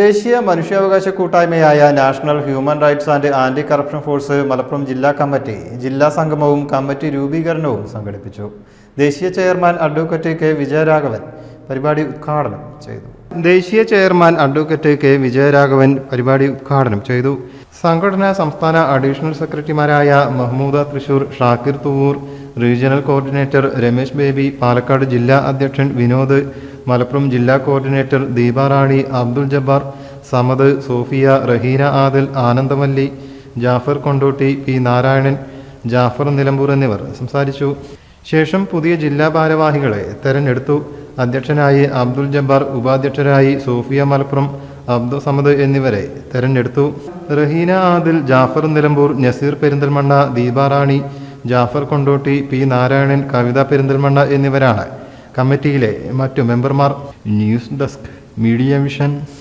ദേശീയ മനുഷ്യാവകാശ കൂട്ടായ്മയായ national human rights and anti corruption force Malappuram ജില്ലാ കമ്മിറ്റി ജില്ലാ സംഗമവും കമ്മിറ്റി രൂപീകരണവും സംഘടിപ്പിച്ചു. ദേശീയ ചെയർമാൻ അഡ്വക്കേറ്റ് കെ. വിജയരാഘവൻ പരിപാടി ഉദ്ഘാടനം ചെയ്തു. ദേശീയ ചെയർമാൻ അഡ്വക്കേറ്റ് കെ. വിജയരാഘവൻ പരിപാടി ഉദ്ഘാടനം ചെയ്തു. സംഘടന സംസ്ഥാന അഡീഷണൽ സെക്രട്ടറിമാരായ Mahmooda Thrissur Shakir Thuvvur regional coordinator Ramesh Baby Palakkad ജില്ലാ അധ്യക്ഷൻ വിനോദ് മലപ്പുറം ജില്ലാ coordinator Deeparani Abdul Jabbar Samad Sophia Raheena Adil Anandamalli Jafar Kondotty P Narayanan Jafar Nilambur എന്നിവർ സംസാരിച്ചു. ശേഷം പുതിയ ജില്ലാ ഭാരവാഹികളെ തെരഞ്ഞെടുത്തു. അധ്യക്ഷനായി അബ്ദുൽ ജബ്ബാർ ഉപാധ്യക്ഷരായി സോഫിയ മലപ്പുറം അബ്ദുൾ സമദ് എന്നിവരെ തെരഞ്ഞെടുത്തു. റഹീന ആദിൽ ജാഫർ നിലമ്പൂർ നസീർ പെരിന്തൽമണ്ണ ദീപാറാണി ജാഫർ കൊണ്ടോട്ടി പി നാരായണൻ കവിത പെരിന്തൽമണ്ണ എന്നിവരാണ് കമ്മിറ്റിയിലെ മറ്റു മെമ്പർമാർ ന്യൂസ് ഡെസ്ക് മീഡിയ വിഷൻ